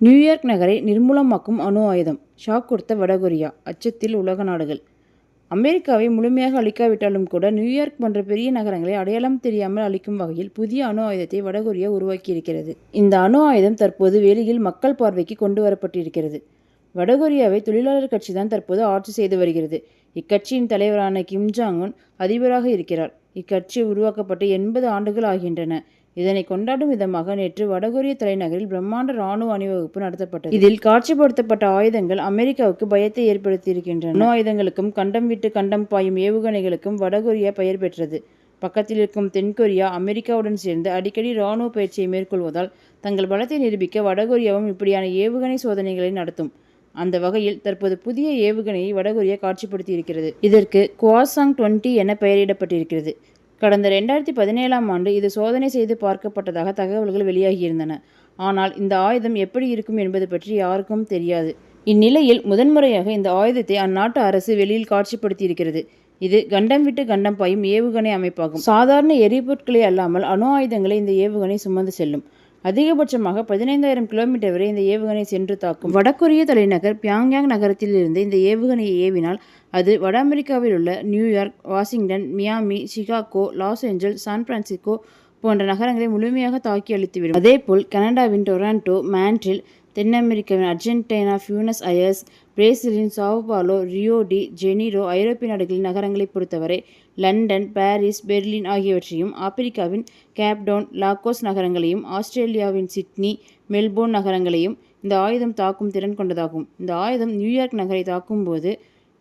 New York நகரை நிர்மூலமாக்கும் அணு ஆயுதம் ஷாக் கொடுத்த வடகொரியா அச்சத்தில் உலக நாடுகள் அமெரிக்காவை முழுமையாக அழிக்காவிட்டாலும் கூட நியூயார்க் போன்ற பெரிய நகரங்களை அடையாளம் தெரியாமல் அழிக்கும் வகையில் புதிய அணு ஆயுதத்தை வடகொரியா உருவாக்கியிருக்கிறது. இந்த அணு ஆயுதம் தற்போது வெளியில் மக்கள் பார்வைக்கு கொண்டு வரப்பட்டிருக்கிறது. வடகொரியாவை தொழிலாளர் கட்சி தான் தற்போது ஆட்சி செய்து வருகிறது. இக்கட்சியின் தலைவரான கிம் ஜாங் உன் அதிபராக இருக்கிறார். இக்கட்சி உருவாக்கப்பட்டு எண்பது ஆண்டுகள் ஆகின்றன. இதனை கொண்டாடும் விதமாக நேற்று வடகொரிய தலைநகரில் பிரம்மாண்ட ராணுவ அணிவகுப்பு நடத்தப்பட்டது. இதில் காட்சிப்படுத்தப்பட்ட ஆயுதங்கள் அமெரிக்காவுக்கு பயத்தை ஏற்படுத்தியிருக்கின்றன. அணு ஆயுதங்களுக்கும் கண்டம் விட்டு கண்டம் பாயும் ஏவுகணைகளுக்கும் வடகொரியா பெயர் பெற்றது. பக்கத்தில் இருக்கும் தென்கொரியா அமெரிக்காவுடன் சேர்ந்து அடிக்கடி ராணுவ பயிற்சியை மேற்கொள்வதால் தங்கள் பலத்தை நிரூபிக்க வடகொரியாவும் இப்படியான ஏவுகணை சோதனைகளை நடத்தும். அந்த வகையில் தற்போது புதிய ஏவுகணையை வடகொரியா காட்சிப்படுத்தியிருக்கிறது. இதற்கு குவாசாங் டுவென்டி என பெயரிடப்பட்டிருக்கிறது. கடந்த ரெண்டாயிரத்தி பதினேழாம் ஆண்டு இது சோதனை செய்து பார்க்கப்பட்டதாக தகவல்கள் வெளியாகியிருந்தன. ஆனால் இந்த ஆயுதம் எப்படி இருக்கும் என்பது பற்றி யாருக்கும் தெரியாது. இந்நிலையில் முதன்முறையாக இந்த ஆயுதத்தை அந்நாட்டு அரசு வெளியில் காட்சிப்படுத்தியிருக்கிறது. இது கண்டம் விட்டு கண்டம் பாயும் ஏவுகணை அமைப்பாகும். சாதாரண எரிபொருட்களை அல்லாமல் அணு ஆயுதங்களை இந்த ஏவுகணை சுமந்து செல்லும். அதிகபட்சமாக பதினைந்தாயிரம் கிலோமீட்டர் வரை இந்த ஏவுகணை சென்று தாக்கும். வடகொரிய தலைநகர் பியாங்யாங் நகரத்தில் இருந்து இந்த ஏவுகணையை ஏவினால் அது வட அமெரிக்காவில் உள்ள New York, Washington, Miami, Chicago, Los Angeles San Francisco போன்ற நகரங்களை முழுமையாக தாக்கி அழித்துவிடும். அதேபோல் கனடாவின் டொராண்டோ மான்ட்ரில், தென் அமெரிக்காவின் அர்ஜென்டினா, ஃபியூனஸ் அயர்ஸ், பிரேசிலின் சாவோபாலோ ரியோ டி ஜெனீரோ, ஐரோப்பிய நாடுகளின் நகரங்களைப் பொறுத்தவரை லண்டன், பாரிஸ், பெர்லின் ஆகியவற்றையும், ஆப்பிரிக்காவின் கேப்டவுன், லாகோஸ் நகரங்களையும், ஆஸ்திரேலியாவின் சிட்னி, மெல்போர்ன் நகரங்களையும் இந்த ஆயுதம் தாக்கும் திறன் கொண்டதாகும். இந்த ஆயுதம் நியூயார்க் நகரை தாக்கும்போது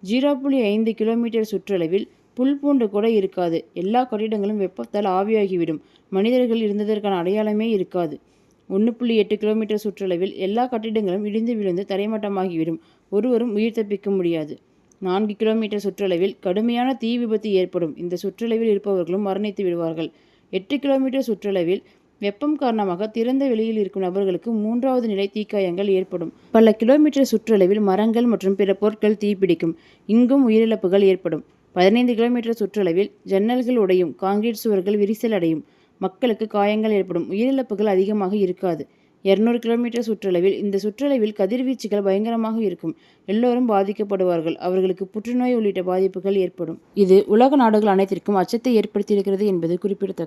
ஜீரோ புள்ளி ஐந்து கிலோமீட்டர் சுற்றளவில் புல் பூண்டு கூட இருக்காது. எல்லா கட்டிடங்களும் வெப்பத்தால் ஆவியாகிவிடும். மனிதர்கள் இருந்ததற்கான அடையாளமே இருக்காது. ஒன்று புள்ளி எட்டு கிலோமீட்டர் சுற்றளவில் எல்லா கட்டிடங்களும் இடிந்து விழுந்து தரைமட்டமாகிவிடும். ஒருவரும் உயிர் தப்பிக்க முடியாது. நான்கு கிலோமீட்டர் சுற்றளவில் கடுமையான தீ விபத்து ஏற்படும். இந்த சுற்றளவில் இருப்பவர்களும் மரணித்து விடுவார்கள். எட்டு கிலோமீட்டர் சுற்றளவில் வெப்பம் காரணமாக திறந்த வெளியில் இருக்கும் நபர்களுக்கு மூன்றாவது நிலை தீக்காயங்கள் ஏற்படும். பல கிலோமீட்டர் சுற்றளவில் மரங்கள் மற்றும் பிற பொருட்கள் தீப்பிடிக்கும். இங்கும் உயிரிழப்புகள் ஏற்படும். பதினைந்து கிலோமீட்டர் சுற்றளவில் ஜன்னல்கள் உடையும். காங்கிரீட் சுவர்கள் விரிசல் அடையும். மக்களுக்கு காயங்கள் ஏற்படும். உயிரிழப்புகள் அதிகமாக இருக்காது. இருநூறு கிலோமீட்டர் சுற்றளவில் இந்த சுற்றளவில் கதிர்வீச்சுகள் பயங்கரமாக இருக்கும். எல்லோரும் பாதிக்கப்படுவார்கள். அவர்களுக்கு புற்றுநோய் உள்ளிட்ட பாதிப்புகள் ஏற்படும். இது உலக நாடுகள் அனைத்திற்கும் அச்சத்தை ஏற்படுத்தியிருக்கிறது என்பது குறிப்பிடத்தக்கது.